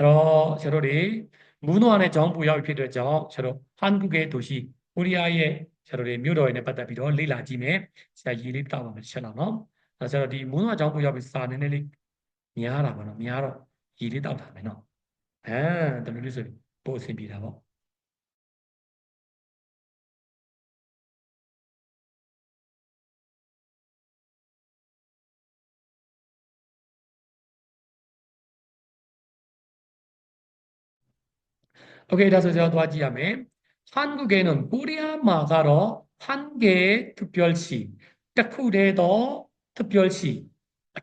အဲ့တော့ဆရာတို့တွေမူးနွားနဲ့ကြောင်းပူရောက်ဖြစ်တဲ့ကြောင့်ဆရာတို့ဟန်ကုကေဒိုရှိကိုရီးယားရဲ့ဆရာတို့တွေမြို့တော်ရင်းနဲ့ပတ်သက်ပြီးတော့လေ့လာကြည့်မယ်ဆရာရေးလေးတောက်ပါမယ်တစ်ချက်တော့နော်အဲဆရာတို့ဒီမူးနွားကြောင်းပူရောက်ပြီးစာနည်းနည်းလေးများတာပါနော်များတော့ရေးလေးတောက်တာမယ်နော်အဲဒီလိုလေးဆိုပို့အဆင်ပြေတာပေါ့ 오케이, 다섯 제가 도와지 하면 한국에는 코리아 마가로 한 개의 특별시, 특후대도 특별시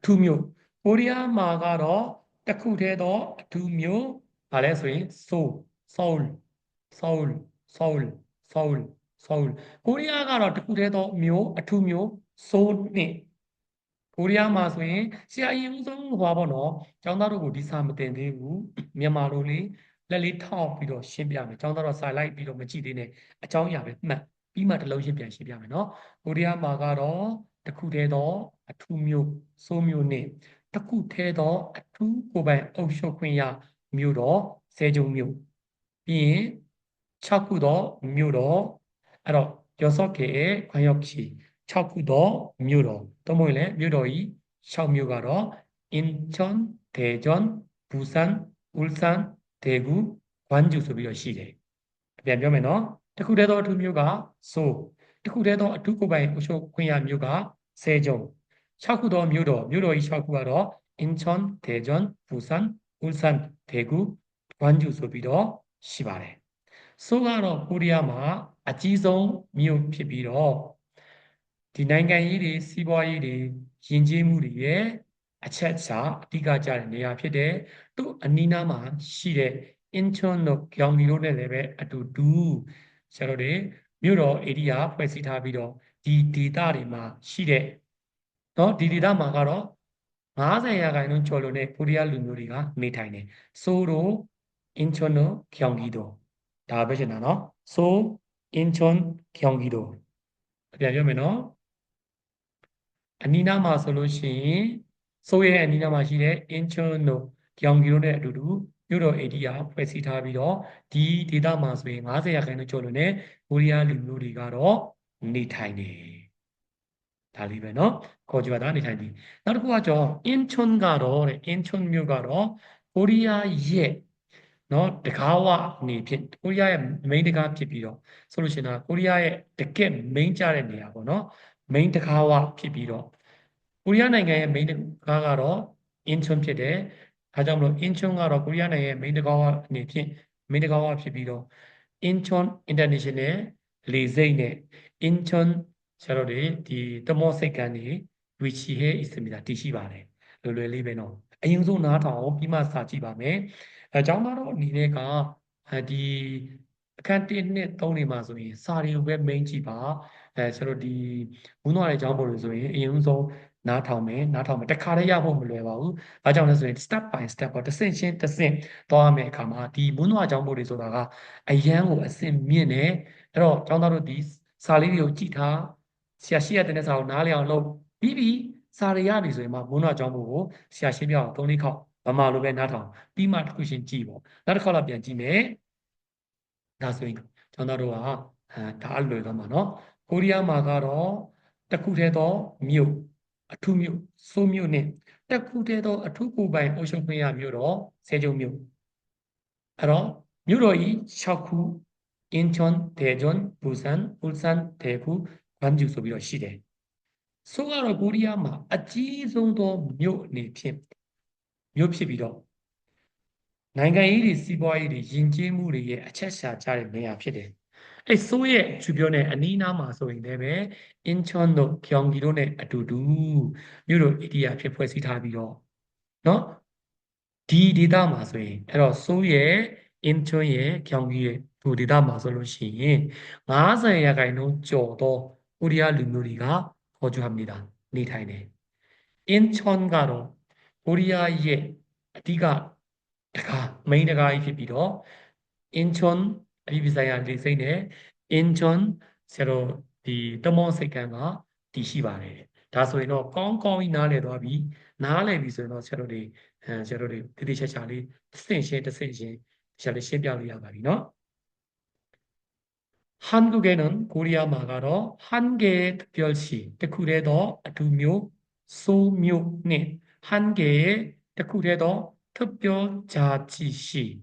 두 묘, 코리아 마가로 특후대도 두 묘, 발레스인 소, 서울, 서울, 서울, 서울, 서울. 코리아가로 특후대도 묘, 아, 두 묘, 소네. 코리아 마소인 시아이 형성 화번호 정답으로 리사하면 되고, 미얀마로는 လက်လေးထောက်ပြီးတော့ရှင်းပြမယ်ကျောင်းသားတော့စာလိုက်ပြီးတော့မကြည့်သေးနဲ့အကြောင်းအရာပဲမှတ်ပြီးမှတစ်လုံးရှင်းပြန်ရှင်းပြမယ်နော်ဟိုတရားမှာကတော့တခုတည်းသောအထူးမျိုးစိုးမျိုးနဲ့တခုတည်းသောအထူးကိုပိုင်အုပ်ချုပ်ခွင့်ရမျိုးတော့ဆယ်ကျုံမျိုးပြီးရင်6ခုသောမြို့တော်အဲ့တော့ယောစော့ကေခွန်ရောက်ချီ6ခုသောမြို့တော်သုံးမွေလဲမြို့တော်ကြီး6မြို့ကတော့ Incheon, Daejeon, Busan, Ulsan, ဒေဂူဂွမ်ဂျူဆိုပြီးတော့ရှိတယ်အပြန်ပြောမယ်နော်တခုတည်းသောအထုမျိုးကဆိုတခုတည်းသောအထုကိုပိုင်အရှုပ်ခွင့်ရမျိုးကဆဲကျုံ6ခုသောမြို့တော်မြို့တော်ကြီး6ခုကတော့ Incheon, Daejeon, Busan, Ulsan, Daegu, Gwangju ဆိုပြီးတော့ရှိပါတယ်ဆိုကတော့ကိုရီးယားမှာအကြီးဆုံးမြို့ဖြစ်ပြီးတော့ဒီနိုင်ငံကြီးတွေစီးပွားရေးတွေယဉ်ကျေးမှုတွေရဲ့အချက်အချာအဓိကကျတဲ့နေရာဖြစ်တဲ့ သူ့အနီးနားမှာရှိတဲ့ intern တို့ကြောင်မီတို့နဲ့လည်းပဲအတူတူဆရာတို့တွေမြို့တော် area ဖွဲ့စည်းထားပြီးတော့ဒီ data တွေမှာရှိတဲ့เนาะဒီ data မှာကတော့90ရာခိုင်နှုန်းကျော်လို့တဲ့ကိုရီးယားလူမျိုးတွေကနေထိုင်တယ်ဆိုတော့ intern တို့ကြောင်ကြီးတို့ဒါပဲရှင်တာเนาะဆို intern ကြောင်ကြီးတို့အပြန်ပြောမယ်เนาะအနီးနားမှာဆိုလို့ရှိရင်ဆိုရဲ့အနီးနားမှာရှိတဲ့ Incheon တို့ ကြောင်ကြီးတို့နဲ့အတူတူမြို့တော် area ဖွဲ့စည်းထားပြီးတော့ဒီဒေသမှာဆိုရင်90ရာခိုင်နှုန်းကျော်လို့ねကိုရီးယားလူမျိုးတွေကတော့နေထိုင်နေဒါလေးပဲเนาะခေါ်ကြပါတာနေထိုင်ပြီနောက်တစ်ခုကကြော Incheon ကတော့တဲ့ Incheon မြို့ကတော့ကိုရီးယားရဲ့နော်တကားဝအနေဖြင့်ကိုရီးယားရဲ့ main တကားဖြစ်ပြီးတော့ဆိုလို့ရှိရင်တော့ကိုရီးယားရဲ့တကက် main ကြတဲ့နေရာပေါ့နော် main တကားဝဖြစ်ပြီးတော့ကိုရီးယားနိုင်ငံရဲ့ main တကားကတော့ Incheon ဖြစ်တယ်။ ဒါကြောင့်မလို့ Incheon ကတော့ကိုရီးယားနိုင်ငံရဲ့ main တကားဝအနေဖြင့် main တကားဝဖြစ်ပြီးတော့ Incheon International လေဆိပ်နဲ့ Incheon ဆရာတို့တွေဒီတမောစိတ်ကန်းတွေဝီချီဟဲအစ္စမီတာတည်ရှိပါတယ်။လွယ်လွယ်လေးပဲနော်။အရင်ဆုံးနားထောင်အောင်ပြီးမှစာကြည့်ပါမယ်။အဲကြောင့်တော့အနေနဲ့ကဒီအခန်း1နှစ်3နေမှာဆိုရင်စာတွေကိုပဲ main ကြည့်ပါအဲဆိုတော့ဒီမူးနွားတဲ့အကြောင်းပုံလို့ဆိုရင်အရင်ဆုံး နားထောင်မယ်နားထောင်မယ်တခါတည်းရဖို့မလွယ်ပါဘူး။ဒါကြောင့်လဲဆိုရင် step by step ပေါ့တဆင့်ချင်းတဆင့်သွားရမယ့်အခါမှာဒီမွန်းနွားကြောင်းဖို့တွေဆိုတာကအရန်ကိုအဆင့်မြင့်တယ်။အဲ့တော့ကျောင်းသားတို့ဒီစာလေးတွေကိုကြည့်ထားဆရာရှိရတဲ့စာကိုနားလည်အောင်လုပ်ပြီးပြီးစာတွေရပြီဆိုရင်မှမွန်းနွားကြောင်းဖို့ကိုဆရာရှင်းပြအောင်သုံးလေးခေါက်ဗမာလိုပဲနားထောင်ပြီးမှတစ်ခုချင်းကြည့်ပေါ့နောက်တစ်ခေါက်လာပြန်ကြည့်မယ်။ဒါဆိုရင်ကျောင်းသားတို့ကဒါအလွယ်တော့မှာနော်။ကိုရီးယားမှာကတော့တခုတည်းသောမြို့ အထူးမြို့စိုးမြို့နဲ့တခုတည်းသောအထူးကိုပိုင်အုပ်ချုပ်ခွင့်ရမြို့တော့ဆဲကြုံမြို့အဲ့တော့မြို့တော်ကြီး6ခုအင်ချွန်ဒေဂျွန်ဘူဆန်ပူဆန်ဒေခုဂွမ်ဂျူဆိုပြီးတော့ရှိတယ်ဆိုကတော့ကိုရီးယားမှာအကြီးဆုံးသောမြို့အနေဖြင့်မြို့ဖြစ်ပြီးတော့နိုင်ငံရေးတွေစီးပွားရေးတွေယဉ်ကျေးမှုတွေရဲ့အချက်ရှာကြတဲ့နေရာဖြစ်တယ် အဲ့ဆိုးရဲ့ကျူပြောနဲ့အနီးနားမှာဆိုရင်လည်းပဲအင်ချွန်တို့ကျောင်းကြီးတို့နဲ့အတူတူမြို့တို့အိန္ဒိယဖြစ်ဖွဲ့စည်းထားပြီးတော့နော်ဒီဒေသမှာဆိုရင်အဲ့တော့ဆိုးရဲ့အင်ချွန်ရဲ့ကျောင်းကြီးရဲ့ဒုဒေသမှာဆိုလို့ရှိရင်90ရာခိုင်နှုန်းကျော်သောအိန္ဒိယလူမျိုးတွေကခေါ်ကြွနေတာနေထိုင်တယ်အင်ချွန်ကတော့အိန္ဒိယရဲ့အဓိကတကား main တကားကြီးဖြစ်ပြီးတော့အင်ချွန် အပြည်ပြည်ဆိုင်ရာလေဆိပ်နဲ့ Incheon ဆရာတို့ဒီတမောစိတ်ကန်းကတည်ရှိပါတယ်ဒါ ဒါဆိုရင်တော့ကောင်းကောင်းကြီးနားလည်သွားပြီနားလည်ပြီဆိုရင်တော့ဆရာတို့တွေအဲဆရာတို့တွေတတိချာချာလေးတစ်ဆင့်ရှင်းတစ်ဆင့်ရှင်းဆရာလေးရှင်းပြလို့ရပါပြီเนาะ 한국에는 고리아마가로 한 개의 특별시, 특후레도 두묘, 소묘, 네, 한 개의 특후레도 특별자치시,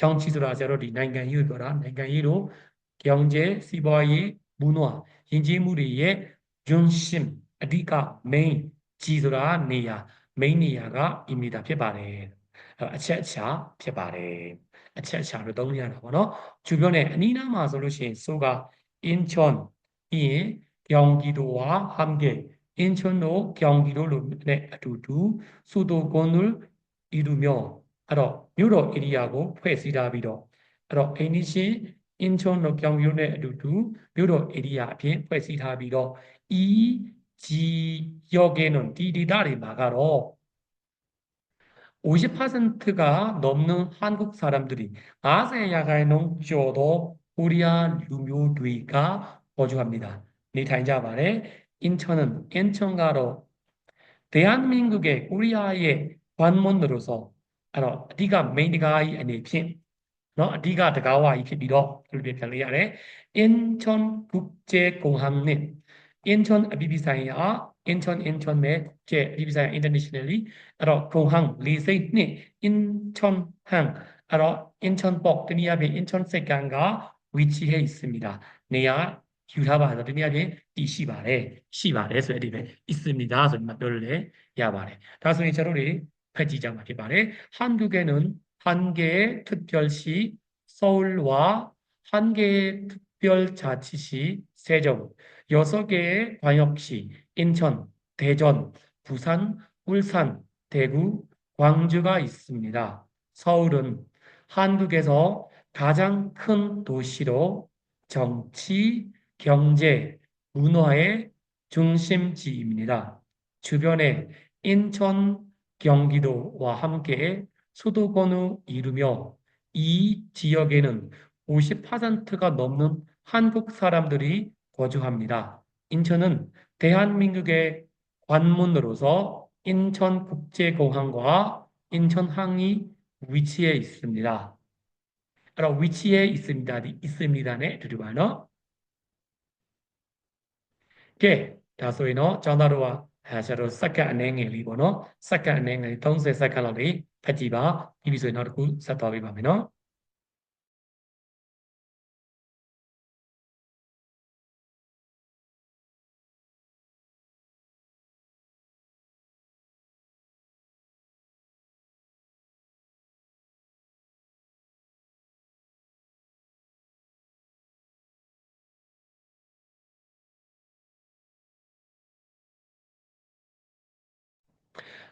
ချောင်းချီဆိုတာဆရာတို့ဒီနိုင်ငံရေးပြောတာနိုင်ငံရေးတို့ကြောင်ကျဲစီးပွားရေးဘူးနွားယဉ်ကျေးမှုတွေရဲ့ junction အဓိက main ကြီးဆိုတာနေရာ main နေရာက emitter ဖြစ်ပါတယ်အချက်အချာဖြစ်ပါတယ်အချက်အချာလို့သုံးရတာပေါ့နော်ကျူပြောနေအနီးနားမှာဆိုလို့ရှိရင်ဆိုက inchon ပြီးရင်ကြောင်ကြီးတို့ဟာ hamge inchon တို့ကြောင်ကြီးတို့လို့နဲ့အတူတူစုတိုကွန်နူဤသူမျိုး 유로 에리아고 회시라비로 알아 애니시 인천도 경기도에 두두 유로 에리아 အဖြစ် 회시라비로 이 지역에는 디디다리 마가로 50%가 넘는 한국 사람들이 50%ကျော်သောကိုရီးယားလူမျိုးတွေကပေါ်ကြွ합니다နေထိုင်ကြပါတယ်인천은인천ကတော့대한민국의ကိုရီးယားရဲ့관문으로서 အဲ့တော့အဓိက main တကားကြီးအနေဖြင့်နော်အဓိကတကားဝါကြီးဖြစ်ပြီးတော့ဒီလိုပြန်လေးရတယ် Incheon Gukje Gonghamne Incheon အပြည်ပြည်ဆိုင်ရာ Incheon Incheon နဲ့ကျဲအပြည်ပြည်ဆိုင်ရာ internationally အဲ့တော့ Gonghang လေးစိတ်နှစ် Incheon Hang အဲ့တော့ Incheon Pok တနည်းအားဖြင့် Incheon စိတ်ကံက Wichihei Simida နေရာယူထားပါဆိုတနည်းအားဖြင့်တည်ရှိပါတယ်ရှိပါတယ်ဆိုတဲ့အဓိပ္ပာယ် Isimida ဆိုပြီးမှပြောလို့လည်းရပါတယ်ဒါဆိုရင်ကျွန်တော်တို့ 펴지자 말이 말해 한국에는 한 개의 특별시 서울과 한 개의 특별자치시 세종, 여섯 개의 광역시 인천, 대전, 부산, 울산, 대구, 광주가 있습니다. 서울은 한국에서 가장 큰 도시로 정치, 경제, 문화의 중심지입니다. 주변에 인천, 경기도와 함께 수도권을 이루며 이 지역에는 50%가 넘는 한국 사람들이 거주합니다. 인천은 대한민국의 관문으로서 인천국제공항과 인천항이 위치해 있습니다. 그럼 위치에 있습니다. 있습니다네. 드리바너. 게, 다소이너, 전화로와 အဲဆရာတို့စက္ကန့်အနည်းငယ်လေးပေါ့နော်စက္ကန့်အနည်းငယ်30စက္ကန့်လောက်လေးဖတ်ကြည့်ပါပြီးပြီဆိုရင်နောက်တစ်ခုဆက်သွားပေးပါမယ်เ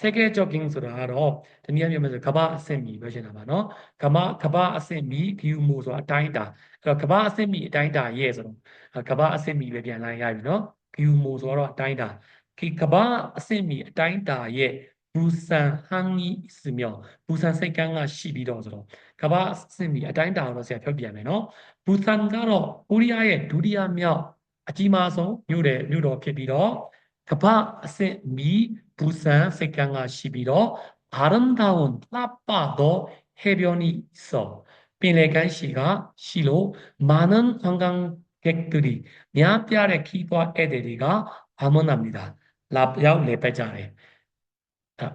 second jogging ဆိုတာကတော့တနည်းအားဖြင့်ပြောမယ်ဆိုကဘာအဆင့်မီပြောချင်တာပါနော်ကဘာကဘာအဆင့်မီ view မို့ဆိုတာအတိုင်းတာအဲ့တော့ကဘာအဆင့်မီအတိုင်းတာရဲ့ဆိုတော့ကဘာအဆင့်မီပဲပြန်လိုက်ရပြီနော် view မို့ဆိုတော့အတိုင်းတာကဘာအဆင့်မီအတိုင်းတာရဲ့ဘူဆန်ဟန်ကြီးစမြောဘူဆန်စိတ်ကန်းကရှိပြီးတော့ဆိုတော့ကမ္ဘာအဆင့်မီအတိုင်းတာတော့ဆရာပြောပြမယ်နော်ဘူဆန်ကတော့ကိုရီးယားရဲ့ဒုတိယမြောက်အကြီးမားဆုံးမြို့တယ်မြို့တော်ဖြစ်ပြီးတော့ ကမ္ဘာအဆင့်မီ부산 색강가 12로 아름다운 나빠도 해변이 있어. 빈레간 시가 시로 많은 관광객들이 냐뼈의 기과 애들이가 방문합니다. 랍야우 레페자레.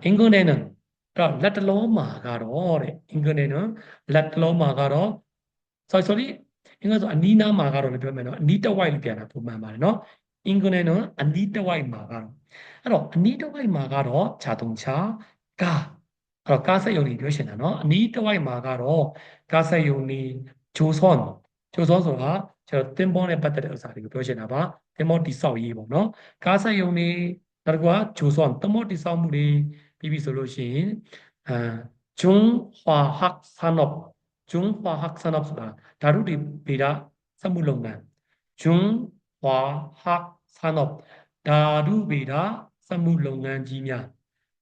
인근에는 렛로마가로 인근에는 렛로마가로 sorry sorry အင်္ဂလိပ်ဆိုအနီးနားမှာကတော့လည်းပြောမယ်နော်အနီးတစ်ဝိုက်လို့ပြန်တာပုံမှန်ပါတယ်နော် အင်္ဂလိပ်နော်အနီးတစ်ဝိုက်မှာကတော့အဲ့တော့အနီးတစ်ဝိုက်မှာကတော့ခြာတုံချာကာအဲ့တော့ကားဆက်ယုံနေပြောရှင်တာနော်အနီးတစ်ဝိုက်မှာကတော့ကားဆက်ယုံနေဂျိုဆွန်ဂျိုဆွန်ဆိုတာကျွန်တော်တင်ပေါ်နဲ့ပတ်သက်တဲ့ဥစ္စာတွေကိုပြောရှင်တာပါတင်ပေါ်တိဆောက်ရေးပေါ့နော်ကားဆက်ယုံနေနောက်တစ်ခုကဂျိုဆွန်တင်ပေါ်တိဆောက်မှုတွေပြီးပြီဆိုလို့ရှိရင်အဲဂျွန်ဟွာဟက်ဆန်နော့ဂျွန်ဟွာဟက်ဆန်နော့ဆိုတာဓာတုတွေဗေဒစက်မှုလုပ်ငန်းဂျွန် ဟွာဟဆာနောဓာတုဗေဒစမှုလုပ်ငန်းကြီးများ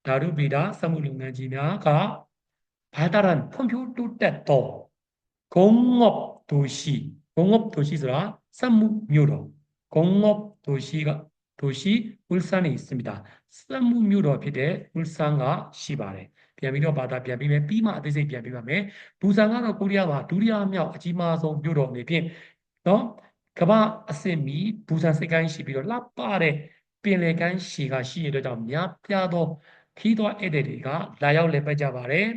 ဓာတုဗေဒစမှုလုပ်ငန်းကြီးများကဘာသာရန်ဖွံ့ဖြိုးတိုးတက်သောဂုံငော့ဒိုရှိဂုံငော့ဒိုရှိဆိုတာစမှုမျိုးတော်ဂုံငော့ဒိုရှိကဒိုရှိဥလ်ဆန်နေစမိတာစမှုမျိုးတော်ဖြစ်တဲ့ဥလ်ဆန်ကရှိပါတယ်ပြန်ပြီးတော့ဘာသာပြန်ပြီးမယ်ပြီးမှအသေးစိတ်ပြန်ပြီးပါမယ်ဘူဆန်ကတော့ကိုရီးယားမှာဒုတိယမြောက်အကြီးမားဆုံးမြို့တော်အနေဖြင့်နော် ကမ္ဘာအဆင့်မီဘူဆန်စိတ်ကိုင်းရှိပြီးတော့လှပတဲ့ပင်လယ်ကမ်းရှည်ကရှိရတဲ့ကြောင့်များပြားသောခီးသောဧည့်သည်တွေကလာရောက်လည်ပတ်ကြပါတယ်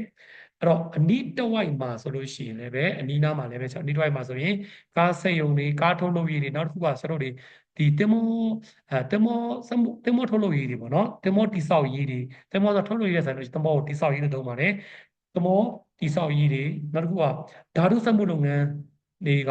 အဲ့တော့အနီးတစ်ဝိုက်မှာဆိုလို့ရှိရင်လည်းပဲအနီးနားမှာလည်းပဲအနီးတစ်ဝိုက်မှာဆိုရင်ကားဆက်ယုံတွေကားထုတ်လုပ်ရေးတွေနောက်တစ်ခုကဆရာတို့တွေဒီတင်မောအဲတင်မောစမှုတင်မောထုတ်လုပ်ရေးတွေပေါ့နော်တင်မောတိဆောက်ရေးတွေတင်မောဆိုထုတ်လုပ်ရေးဆိုင်လို့တင်မောကိုတိဆောက်ရေးလို့သုံးပါတယ်တင်မောတိဆောက်ရေးတွေနောက်တစ်ခုကဓာတုစက်မှုလုပ်ငန်းတွေက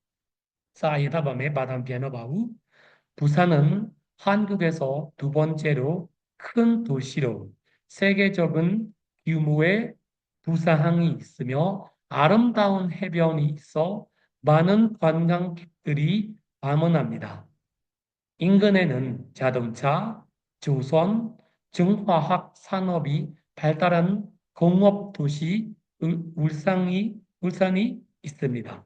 사이다 밤에 바람 피아노바우 부산은 한국에서 두 번째로 큰 도시로 세계적인 규모의 부사항이 있으며 아름다운 해변이 있어 많은 관광객들이 방문합니다. 인근에는 자동차, 조선, 중화학 산업이 발달한 공업 도시 울산이, 울산이 있습니다.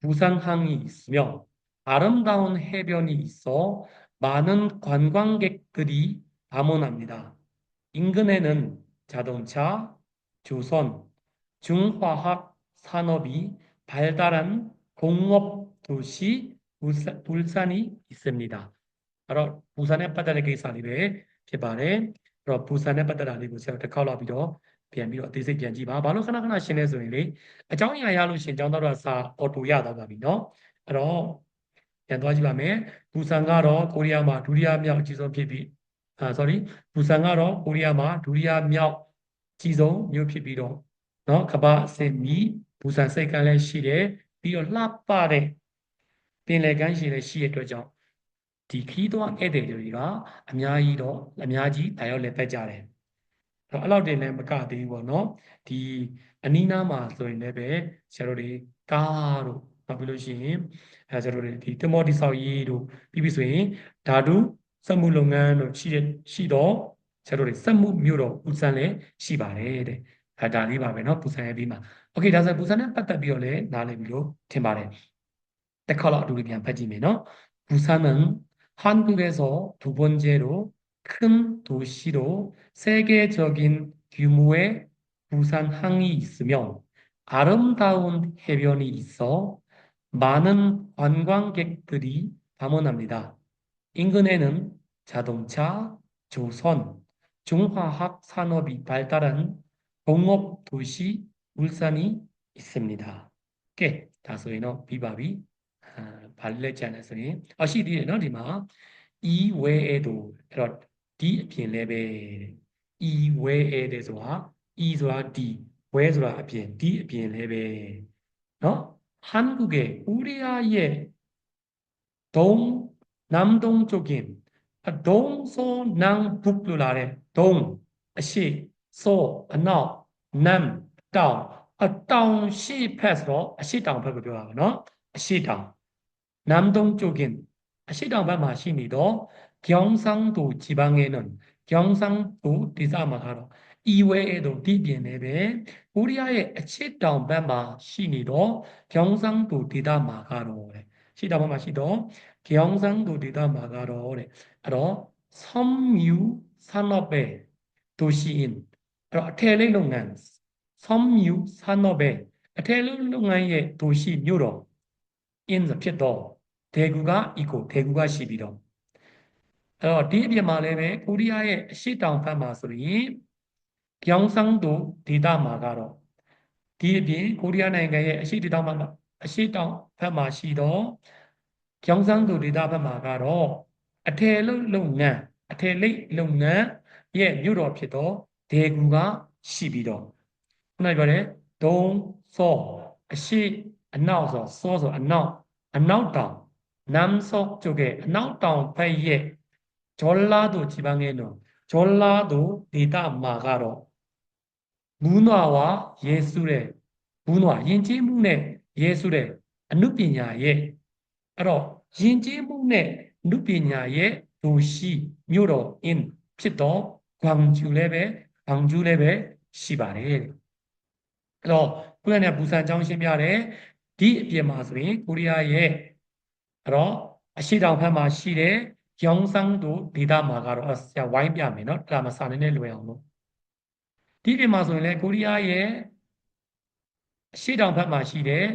부산항이 있으며 아름다운 해변이 있어 많은 관광객들이 방문합니다. 인근에는 자동차, 조선, 중화학 산업이 발달한 공업 도시 울산, 이 있습니다. 바로 부산의 바다를 계산이래 개발해 부산의 바다를 알리고 제가 컬러비로 က်တာလေးကိုဆရာတစ်ခေါက်လောက်ပြီးတော့ပြန်ပြီးတော့အသေးစိတ်ပြန်ကြည့်ပါဘာလို့ခဏခဏရှင်းလဲဆိုရင်လေအကြောင်းအရာရလို့ရှင်းကျောင်းတော်စာအော်တိုရသွားပါပြီเนาะအဲ့တော့ပြန်သွားကြည့်ပါမယ်ဘူဆန်ကတော့ကိုရီးယားမှာဒုတိယမြောက်အကြီးဆုံးဖြစ်ပြီးအာ sorry ဘူဆန်ကတော့ကိုရီးယားမှာဒုတိယမြောက်အကြီးဆုံးမြို့ဖြစ်ပြီးတော့เนาะကမ္ဘာအဆင့်မီဘူဆန်စိတ်ကမ်းလည်းရှိတယ်ပြီးတော့လှပတဲ့ပင်လယ်ကမ်းခြေလည်းရှိတဲ့အတွက်ကြောင့်ဒီခီးသွားဧည့်သည်တွေကအများကြီးတော့အများကြီးဒါရောက်လည်းတက်ကြတယ်အဲ့ တော့အဲ့လောက်တင်လည်းမကသေးဘူးပေါ့နော်ဒီအနီးနားမှာဆိုရင်လည်းပဲဆရာတို့တွေကားတို့နောက်ပြီးလို့ရှိရင်အဲဆရာတို့တွေဒီတမောတိဆောက်ရေးတို့ပြီးပြီဆိုရင်ဓာတုစက်မှုလုပ်ငန်းတို့ရှိတဲ့ရှိတော့ဆရာတို့တွေစက်မှုမျိုးတော့ပူစံလည်းရှိပါတယ်တဲ့အဲဒါလေးပါပဲเนาะပူစံရဲ့ပြီးမှာโอเคဒါဆိုပူစံနဲ့ပတ်သက်ပြီးတော့လည်းနားလည်ပြီလို့ထင်ပါတယ်တစ်ခါတော့အတူတူပြန်ဖတ်ကြည့်မယ်เนาะ부산은 한국에서 두 번째로 큰 도시로 세계적인 규모의 부산항이 있으며 아름다운 해변이 있어 많은 관광객들이 방문합니다. 인근에는 자동차, 조선, 중화학 산업이 발달한 공업 도시 울산이 있습니다. 게 다소이너 비밥이 아, 발레지않아서이 어시디에너리마 아, 이외에도 이런 တို့အဲ့တော့ d အပြင်လဲပဲ e where တဲ့ဆိုတာ e ဆိုတာ d where ဆိုတာအပြင် d အပြင်လဲပဲเนาะ한국의 우리아의 동, 남동쪽인 아, 동서남 북လို့ လာတဲ့ 동, အရှိ 서, အနောက် 남, တောင်အတောင်ရှိဖက်ဆိုတော့အရှိတောင်ဘက်ကိုပြောတာပါနော်အရှိတောင် 남동쪽인 အရှိတောင်ဘက်မှာရှိနေတော့ 경상도 지방에는 경상도 가로 이외에도 디비엔에 우리아의 치다운 배마 시니도 경상도 디다 마가로래. 시다 마마 시도 경상도 디다 마가로래. 알어 섬유 산업의 도시인 알어 테레 농간 섬유 산업의 테레 농간의 도시 묘로 인자 피도 대구가 있고 대구가 12도 အဲ့တော့ဒီအပြင်မှာလည်းပဲကိုရီးယားရဲ့အရှိတောင်ဘက်မှာဆိုရင်ကျောင်းဆောင်တို့ဒေသမှာကတော့ဒီအပြင်ကိုရီးယားနိုင်ငံရဲ့အရှိဒေသမှာအရှိတောင်ဘက်မှာရှိတော့ကျောင်းဆောင်တို့ဒေသဘက်မှာကတော့အထည်လုပ်လုပ်ငန်းအထည်လိပ်လုပ်ငန်းရဲ့မြို့တော်ဖြစ်တော့ဒေဂူကရှိပြီးတော့ခုနပြောတဲ့ဒုံစောအရှိအနောက်ဆိုစောဆိုအနောက်အနောက်တောင်နမ်ဆော့ကျုပ်ရဲ့အနောက်တောင်ဘက်ရဲ့ 전라도 지방에는 전라도 데이터 마가로 문화와 예술의 문화, 인지문의 예술의 누비냐의 바로 인지문의 누비냐의 도시 묘로인 피도 광주 레벨, 광주 레벨 시발에 그래서 고려의 부산 정신별에 디 비마스리 코리아의 바로 아시당 파마 시대 ရောင်းဆောင်တို့ ရောင်ဆန်းတို့ဒေတာမှာကတော့ဆရာဝိုင်းပြမယ်နော်အဲ့ဒါမှစာနေနဲ့လွယ်အောင်လို့ဒီပြင်မှာဆိုရင်လေကိုရီးယားရဲ့အရှိတောင်ဘက်မှာရှိတဲ့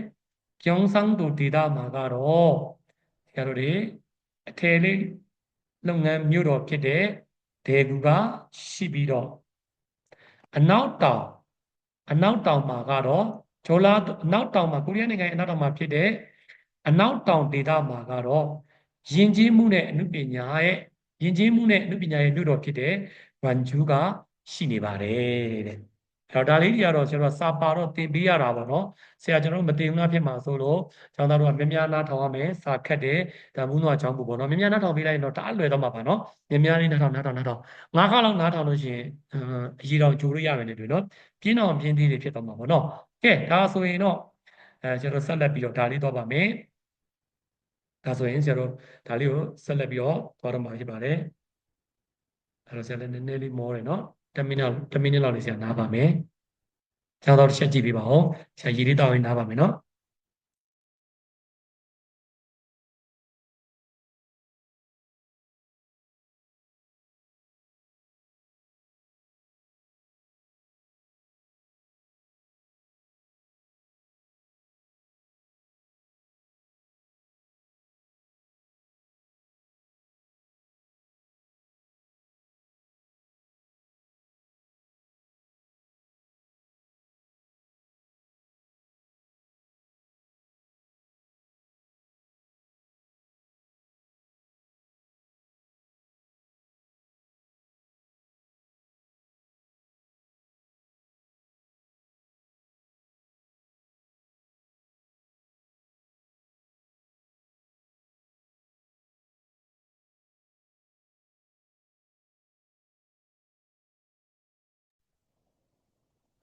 ကျောင်းဆောင်တို့ဒေတာမှာကတော့ဆရာတို့တွေအထယ်လေးလုပ်ငန်းမြို့တော်ဖြစ်တဲ့ဒေဂူကရှိပြီးတော့အနောက်တောင်အနောက်တောင်မှာကတော့ဂျောလာအနောက်တောင်မှာကိုရီးယားနိုင်ငံအနောက်တောင်မှာဖြစ်တဲ့အနောက်တောင်ဒေတာမှာကတော့ ယဉ်ကျေးမှုနဲ့အမှုပညာရဲ့ယဉ်ကျေးမှုနဲ့အမှုပညာရဲ့မြို့တော်ဖြစ်တဲ့ဝမ်ဂျူးကရှိနေပါတယ်တဲ့အဲ့တော့ဒါလေးတွေကတော့ကျွန်တော်စာပါတော့သင်ပေးရတာပေါ့နော်ဆရာကျွန်တော်မသင်ဘူးလားဖြစ်မှာဆိုလို့ကျောင်းသားတို့ကမြ мян နားထောင်ရမယ်စာခက်တယ်ဒါမှုနွားချောင်းပူပေါ့နော်မြ мян နားထောင်ပေးလိုက်ရင်တော့တအားလွယ်တော့မှာပါနော်မြ мян လေးနားထောင်နားထောင်နားထောင်ငါးခါလောက်နားထောင်လို့ရှိရင်အရေးတော်ဂျိုးလို့ရမယ်လေတွေ့နော်ပြင်းအောင်ပြင်းသေးတွေဖြစ်တော့မှာပေါ့နော်ကဲဒါဆိုရင်တော့အဲကျွန်တော်ဆက်လက်ပြီးတော့ဒါလေးတော့ပါမယ် ဒါဆိုရင်ဆရာတို့ဒါလေးကိုဆက်လက်ပြီးတော့သွားတော့မှာဖြစ်ပါတယ်အဲတော့ဆရာလည်းနည်းနည်းလေးမောတယ်နော်10မိနစ်10မိနစ်လောက်လေးဆရာနားပါမယ်ကျောင်းတော်တစ်ချက်ကြည့်ပေးပါဦးဆရာရည်လေးတောင်းရင်နားပါမယ်နော်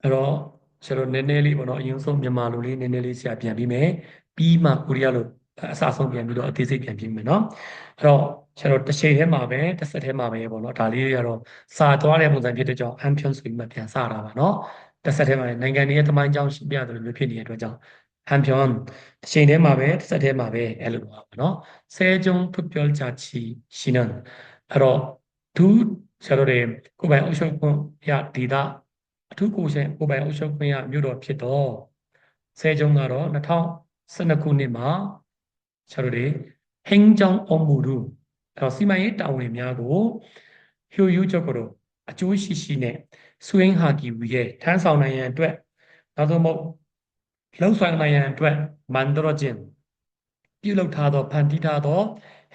အဲ့တော့ဆရာတို့နည်းနည်းလေးပေါ့နော်အရင်ဆုံးမြန်မာလိုလေးနည်းနည်းလေးဆရာပြန်ပြီးမယ်ပြီးမှကိုရီးယားလိုအစဆုံးပြန်ပြီးတော့အသေးစိတ်ပြန်ပြီးမယ်နော်အဲ့တော့ဆရာတို့တစ်ချိန်ထဲမှာပဲတစ်ဆက်ထဲမှာပဲပေါ့နော်ဒါလေးတွေကတော့စာသွားတဲ့ပုံစံဖြစ်တဲ့ကြောင့် Ampion ဆိုပြီးမှပြန်စတာပါနော်တစ်ဆက်ထဲမှာနိုင်ငံတွေရဲ့တမိုင်းကြောင်းရှင်းပြတယ်လို့ဖြစ်နေတဲ့အတွက်ကြောင့် Ampion တစ်ချိန်ထဲမှာပဲတစ်ဆက်ထဲမှာပဲအဲ့လိုပါပေါ့နော်ဆဲဂျုံဖုတ်ပြောချာချီရှိနန်အဲ့တော့သူဆရာတို့တွေကိုယ်ပိုင်အုပ်ချုပ်ခွင့်ရဒေတာ အထူးကိုရှင်ကိုပိုင်အုပ်ချုပ်ခွင့်ရမြို့တော်ဖြစ်တော့ဆဲကျုံကတော့2012ခုနှစ်မှာဆရာတို့တွေဟင်းကြောင်းအမှုရူအဲ့တော့စီမံရေးတာဝန်များကိုဟျိုယူချုပ်ကတော့အကျိုးရှိရှိနဲ့ဆွေးဟာကီဝီရဲ့ထမ်းဆောင်နိုင်ရန်အတွက်နောက်ဆုံးမို့လှုပ်ဆောင်နိုင်ရန်အတွက်မန်ဒရဂျင်ပြုလုပ်ထားသောဖန်တီးထားသော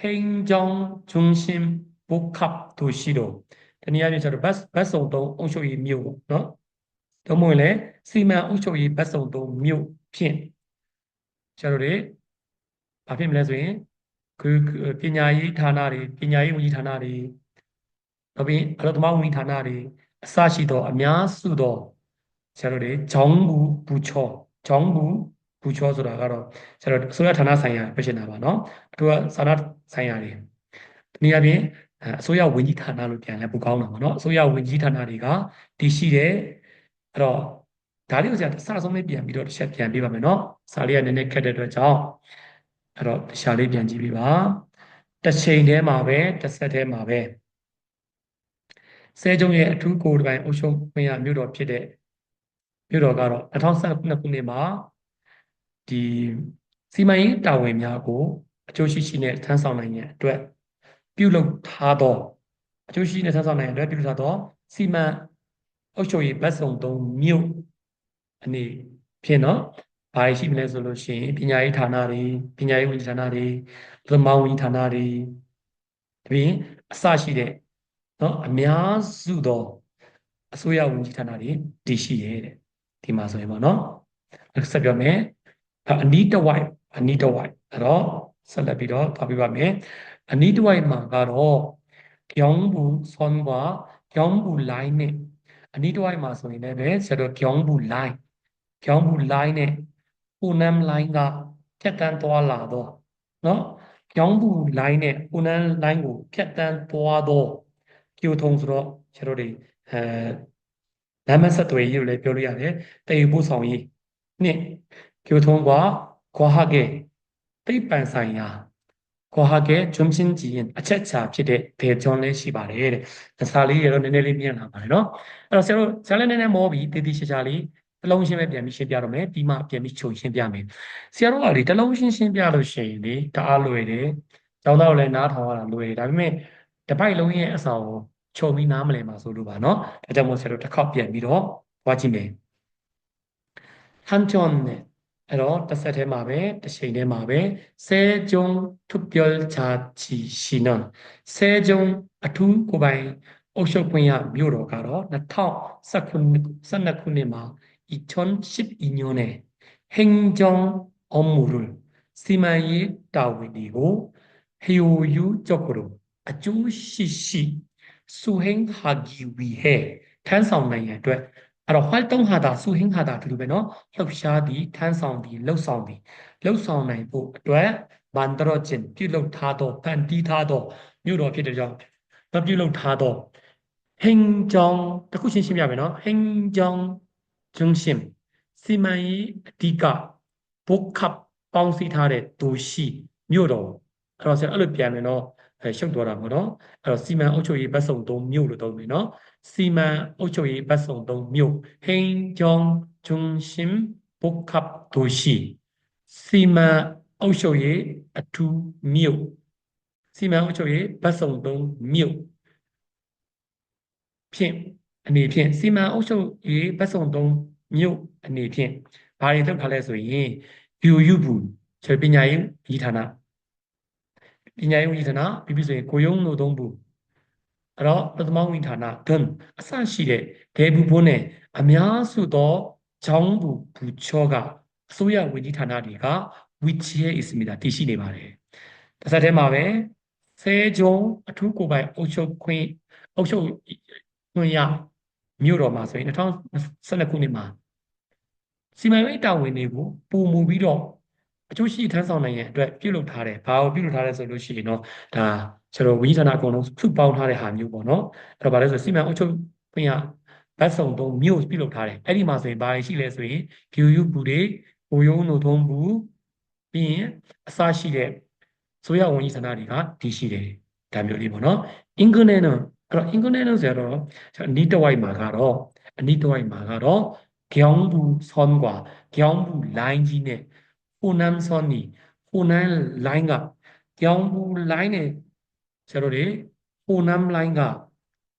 ဟင်းကြောင်းဂျုံရှင်ဘုခပ်တို့ရှိတော့တနည်းအားဖြင့်ကျွန်တော်ဘတ်ဘတ်စုံသုံးအုပ်ချုပ်ရေးမြို့ပေါ့နော် တော့မဟုတ်လေစီမံအုပ်ချုပ်ရေးဘတ်စုံသုံးမြို့ဖြင့်ကျွန်တော်တို့ဘာဖြစ်မလဲဆိုရင် คือคือပညာရေးဌာနတွေပညာရေးဝန်ကြီးဌာနတွေနောက်ပြီးအလုပ်သမားဝန်ကြီးဌာနတွေအစရှိသောအများစုသောဆရာတို့တွေဂျောင်းဘူးဘူချောဂျောင်းဘူးဘူချောဆိုတာကတော့ဆရာတို့အစိုးရဌာနဆိုင်ရာပြရှင်တာပါเนาะအထူးကစာနာဆိုင်ရာတွေဒီနည်းအားဖြင့်အဲအစိုးရဝန်ကြီးဌာနလို့ပြန်လဲပိုကောင်းတာပေါ့เนาะအစိုးရဝန်ကြီးဌာနတွေကတည်ရှိတယ် အဲ့တော့ဒါလေးကိုဆရာစဆုံးလေးပြန်ပြီးတော့တစ်ချက်ပြန်ပြပါမယ်နော်စာလေးကနည်းနည်းခက်တဲ့အတွက်ကြောင့်အဲ့တော့တစ်ချက်လေးပြန်ကြည့်ပြပါတစ်ချိန်တည်းမှာပဲတစ်ဆက်တည်းမှာပဲဆဲကျုံရဲ့အထူးကိုယ်တိုင်အုပ်ချုပ်ခွင့်ရမြို့တော်ဖြစ်တဲ့မြို့တော်ကတော့2012ခုနှစ်မှာဒီစီမံရေးတာဝန်များကိုအကျိုးရှိရှိနဲ့ထမ်းဆောင်နိုင်ရန်အတွက်ပြုလုပ်ထားသောအကျိုးရှိနဲ့ထမ်းဆောင်နိုင်ရန်အတွက်ပြုလုပ်ထားသောစီမံ အုပ်ချုပ်ရေးဗတ်စုံသုံးမြို့အနေဖြင့်တော့ဘာရှိမလဲဆိုလို့ရှိရင်ပညာရေးဌာနတွေပညာရေးဝန်ကြီးဌာနတွေသမားဝန်ကြီးဌာနတွေတပြင်အစရှိတဲ့နော်အများစုသောအစိုးရဝန်ကြီးဌာနတွေတည်ရှိရဲ့တဲ့ဒီမှာဆိုရင်ပေါ့နော်ဆက်ပြောမယ်အနီးတစ်ဝိုက်အနီးတစ်ဝိုက်အဲ့တော့ဆက်လက်ပြီးတော့သွားပြပါမယ်အနီးတစ်ဝိုက်မှာကတော့ကျောင်းဘူးဆွမ်းကွာကျောင်းဘူး line နဲ့ အနီးတစ်ဝိုက်မှာဆိုရင်လည်းပဲဆက်တော့ကျောင်းဘူး line ကျောင်းဘူး line နဲ့ဟိုနမ် line ကဖြတ်တန်းသွားလာတော့နော်ကျောင်းဘူး line နဲ့ဟိုနမ် line ကိုဖြတ်တန်းသွားတော့ကျိုထုံဆိုတော့ကျတို့တွေအဲလမ်းမဆက်သွယ်ရေးလို့လည်းပြောလို့ရတယ်တည်ပို့ဆောင်ရေးနှစ်ကျိုထုံကခွာဟကေတိတ်ပန်ဆိုင်ရာ ကွာဟာကဲဂျွမ်ချင်းကြီးရင်အချက်ချာဖြစ်တဲ့ဒေဂျွန်လေးရှိပါတယ်တဲ့။ဒါစာလေးရတော့နည်းနည်းလေးမြင်လာပါတယ်နော်။အဲ့တော့ဆရာတို့ဇာတ်လည်းနည်းနည်းမောပြီးတည်တည်ရှာရှာလေးတလုံးရှင်းပဲပြန်ပြီးရှင်းပြတော့မယ်ပြီးမှပြန်ပြီးချုပ်ရှင်းပြမယ်ဆရာတို့ကလေတလုံးရှင်းရှင်းပြလို့ရှိရင်လေတအားလွယ်တယ်ကျောင်းသားတို့လည်းနားထောင်ရတာလွယ်တယ်ဒါပေမဲ့တပိုက်လုံးရဲ့အဆောင်ကိုချုပ်ပြီးနားမလည်မှာဆိုလို့ပါနော်ဒါကြောင့်မို့ဆရာတို့တစ်ခေါက်ပြန်ပြီးတော့ကြွားကြည့်မယ်ဟန်ချွန်နဲ့ အဲ့တော့တစ်ဆက်တည်းမှာပဲတစ်ချိန်တည်းမှာပဲဆဲဂျုံထုပြောချာချီရှီနန်ဆဲဂျုံအထူးကိုပိုင်အုပ်ချုပ်ခွင့်ရမြို့တော်ကတော့2019ခုနှစ်မှာအီချွန်ရှစ်အီညွန်နဲ့ဟင်ဂျုံအမူရူစီမံရေးတာဝန်တွေကိုဟီယိုယူကြော့ကိုလိုအကျိုးရှိရှိဆူဟင်းဟာဂီဝီဟဲထမ်းဆောင်နိုင်ရန်အတွက် အဲ့တော့ white တုံးဟာတာဆူဟင်းဟာတာဒီလိုပဲเนาะလှုပ်ရှားသည်ထမ်းဆောင်သည်လှုပ်ဆောင်သည်လှုပ်ဆောင်နိုင်ဖို့အတွက်ဘန်တရော့ချင်းပြုလုပ်ထားသောဖန်တီးထားသောမြို့တော်ဖြစ်တဲ့ကြောင့်မပြုလုပ်ထားသောဟင်းကြောင်တခုချင်းရှင်းပြမယ်เนาะဟင်းကြောင်ဂျုံရှင်စီမံရေးအဓိကဘုတ်ခပ်ပေါင်းစည်းထားတဲ့ဒိုရှိမြို့တော်အဲ့တော့ဆရာအဲ့လိုပြန်မယ်เนาะရှုပ်သွားတာပေါ့เนาะအဲ့တော့စီမံအုပ်ချုပ်ရေးဘတ်စုံသုံးမြို့လို့သုံးမယ်เนาะ စီမံအုပ်ချုပ်ရေးဘတ်စုံသုံးမြို့ဟိန်ဂျုံဂျုံရှင်ဘုတ်ခပ်ဒိုရှိစီမံအုပ်ချုပ်ရေးအထူးမြို့စီမံအုပ်ချုပ်ရေးဘတ်စုံသုံးမြို့ဖြင့်အနေဖြင့်စီမံအုပ်ချုပ်ရေးဘတ်စုံသုံးမြို့အနေဖြင့်ဘာတွေလုပ်ထားလဲဆိုရင်ယူယူဘူးဆိုပညာရေးဤဌာနပညာရေးဝန်ကြီးဌာနပြီးပြီဆိုရင်ကိုယုံလို့သုံးဘူး အဲ့တော့ပထမဝန်ကြီးဌာနဒွန်အစရှိတဲ့ဒေဘူးဘုန်းနဲ့အများစုသောဂျောင်းဘူးဘူချောကအစိုးရဝန်ကြီးဌာနတွေကဝီချီရဲ့အစ်မီတာတည်ရှိနေပါတယ်တစ်ဆက်တည်းမှာပဲဆဲဂျုံအထူးကိုပိုင်အုပ်ချုပ်ခွင့်အုပ်ချုပ်ခွင့်ရမြို့တော်မှာဆိုရင်2012ခုနှစ်မှာစီမံရေးတာဝန်တွေကိုပုံမူပြီးတော့အကျိုးရှိထမ်းဆောင်နိုင်ရန်အတွက်ပြုလုပ်ထားတယ်။ဘာကိုပြုလုပ်ထားလဲဆိုလို့ရှိရင်တော့ဒါ ကျွန်တော်ဝိဇာနာအကုန်လုံးစုပေါင်းထားတဲ့ဟာမျိုးပေါ့နော်။အဲ့တော့ဗာလဲဆိုစီမံအုပ်ချုပ်ခွင့်ရဘတ်စုံသုံးမြို့ပြုလုပ်ထားတယ်။အဲ့ဒီမှာဆိုရင်ဘာရှိလဲဆိုရင်ဂယူယူဘူးတွေဘိုယုံနိုထုံးဘူးပြီးရင်အစရှိတဲ့ဆိုရဝန်ကြီးဌာနတွေကတည်ရှိတယ်။ဒါမျိုးလေးပေါ့နော်။အင်္ဂလိပ်နဲ့အဲ့တော့ inconvenience ဆိုတော့အနီးတစ်ဝိုက်မှာကတော့အနီးတစ်ဝိုက်မှာကတော့ကျောင်းဘူးဆွမ်းกว่าကျောင်းဘူး line ကြီးနဲ့ဟိုနမ်ဆွမ်းနီဟိုနမ် line ကကျောင်းဘူး line နဲ့ ဆရာတို့တွေဟိုနမ်လိုင်းက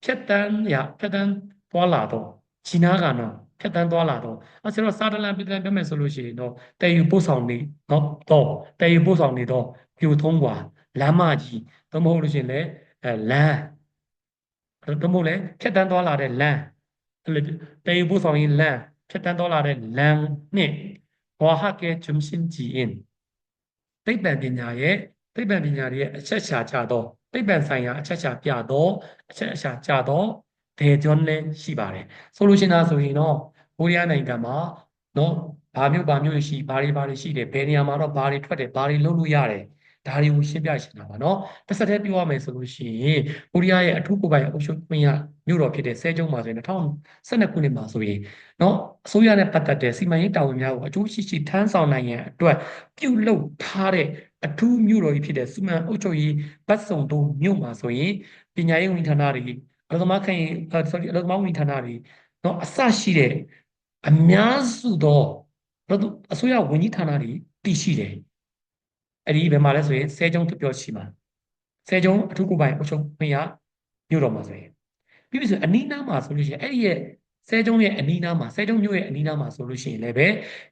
ဖြတ်တန်းရဖြတ်တန်းသွားလာတော့ဂျီနာကနော်ဖြတ်တန်းသွားလာတော့အဆရာတို့စာတလန်ပြည်တန်ပြောမယ်ဆိုလို့ရှိရင်တော့တည်ယူပို့ဆောင်နေတော့တော့တည်ယူပို့ဆောင်နေတော့ပြိုထုံးကွာလမ်းမကြီးသို့မဟုတ်လို့ရှိရင်လည်းအဲလမ်းသို့မဟုတ်လည်းဖြတ်တန်းသွားလာတဲ့လမ်းတည်ယူပို့ဆောင်ရင်လမ်းဖြတ်တန်းသွားလာတဲ့လမ်းနဲ့ဝါဟကဲဂျွမ်ရှင်ဂျီအင်သိပ္ပံပညာရဲ့သိပ္ပံပညာရဲ့အချက်ချာကြတော့ သိပ္ပံဆိုင်ရာအချက်ရှာပြသောအချက်အရှာကြသောဒေဂျွန်လည်းရှိပါတယ်ဆိုလိုချင်တာဆိုရင်တော့ကိုရီးယားနိုင်ငံမှာနော်ဘာမျိုးဘာမျိုးတွေရှိဘာတွေဘာတွေရှိတယ်ဘယ်နေရာမှာတော့ဘာတွေထွက်တယ်ဘာတွေလုပ်လို့ရတယ်ဒါတွေကိုရှင်းပြရှင်းတာပါနော်တစ်ဆက်တည်းပြောရမယ်ဆိုလို့ရှိရင်ကိုရီးယားရဲ့အထူးကိုယ်ပိုင်အုပ်ချုပ်ခွင့်ရမြို့တော်ဖြစ်တဲ့ဆဲကျုံမှာဆိုရင်2012ခုနှစ်မှာဆိုရင်နော်အစိုးရနဲ့ပတ်သက်တဲ့စီမံရေးတာဝန်များကိုအကျိုးရှိရှိထမ်းဆောင်နိုင်ရန်အတွက်ပြုလုပ်ထားတဲ့ အထူးမြို့တော်ကြီးဖြစ်တဲ့စီမံအုပ်ချုပ်ရေးဗတ်စုံတို့မြို့မှာဆိုရင်ပညာရေးဝန်ကြီးဌာနတွေအလုပ်သမားခိုင် sorry အလုပ်သမားဝန်ကြီးဌာနတွေနော်အစရှိတဲ့အများစုသောအစိုးရဝန်ကြီးဌာနတွေတည်ရှိတယ်အဲ့ဒီဘယ်မှာလဲဆိုရင်ဆဲကျုံတပြောရှိမှာဆဲကျုံအထူးကိုယ်ပိုင်အုပ်ချုပ်ခွင့်ရမြို့တော်မှာဆိုရင်ပြီးပြီဆိုအနီးနားမှာဆိုလို့ရှိရင်အဲ့ဒီရဲ့ဆဲကျုံရဲ့အနီးနားမှာဆဲကျုံမြို့ရဲ့အနီးနားမှာဆိုလို့ရှိရင်လည်းပဲ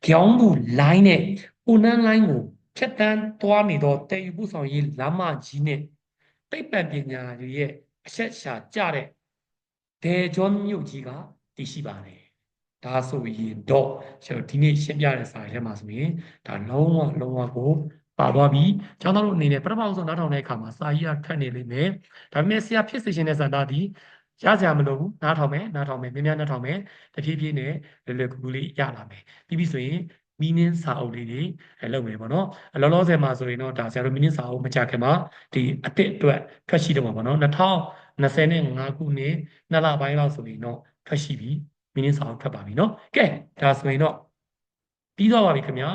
ကြောင်းဘူး line နဲ့ပူနန်း line ကို ဖြတ်တန်းသွားနေတော့တည်ယူပို့ဆောင်ရေးလမ်းမကြီးနဲ့သိပ္ပံပညာတွေရဲ့အဆက်ရှာကြတဲ့ဒေဂျွန်မြို့ကြီးကတည်ရှိပါတယ်ဒါဆိုရင်တော့ကျွန်တော်ဒီနေ့ရှင်းပြတဲ့စာထဲမှာဆိုရင်ဒါလုံးဝလုံးဝကိုပါသွားပြီကျောင်းသားတို့အနေနဲ့ပထမဆုံးနားထောင်တဲ့အခါမှာစာကြီးကခက်နေလိမ့်မယ်ဒါပေမဲ့ဆရာဖြစ်စေခြင်းတဲ့စံသားဒီရစရာမလိုဘူးနားထောင်မယ်နားထောင်မယ်မြင်များနားထောင်မယ်တဖြည်းဖြည်းနဲ့လွယ်လွယ်ကူကူလေးရလာမယ်ပြီးပြီဆိုရင် မီနင်းစာအုပ်လေးတွေလုပ်မယ်ပေါ့နော်အလောလောဆယ်မှာဆိုရင်တော့ဒါဆရာတို့မီနင်းစာအုပ်မကြခင်မှာဒီအစ်စ်အတွက်ထွက်ရှိတော့မှာပေါ့နော်2025ခုနှစ်နှစ်လပိုင်းလောက်ဆိုရင်တော့ထွက်ရှိပြီမီနင်းစာအုပ်ထွက်ပါပြီနော်ကဲဒါဆိုရင်တော့ပြီးသွားပါပြီခင်ဗျာ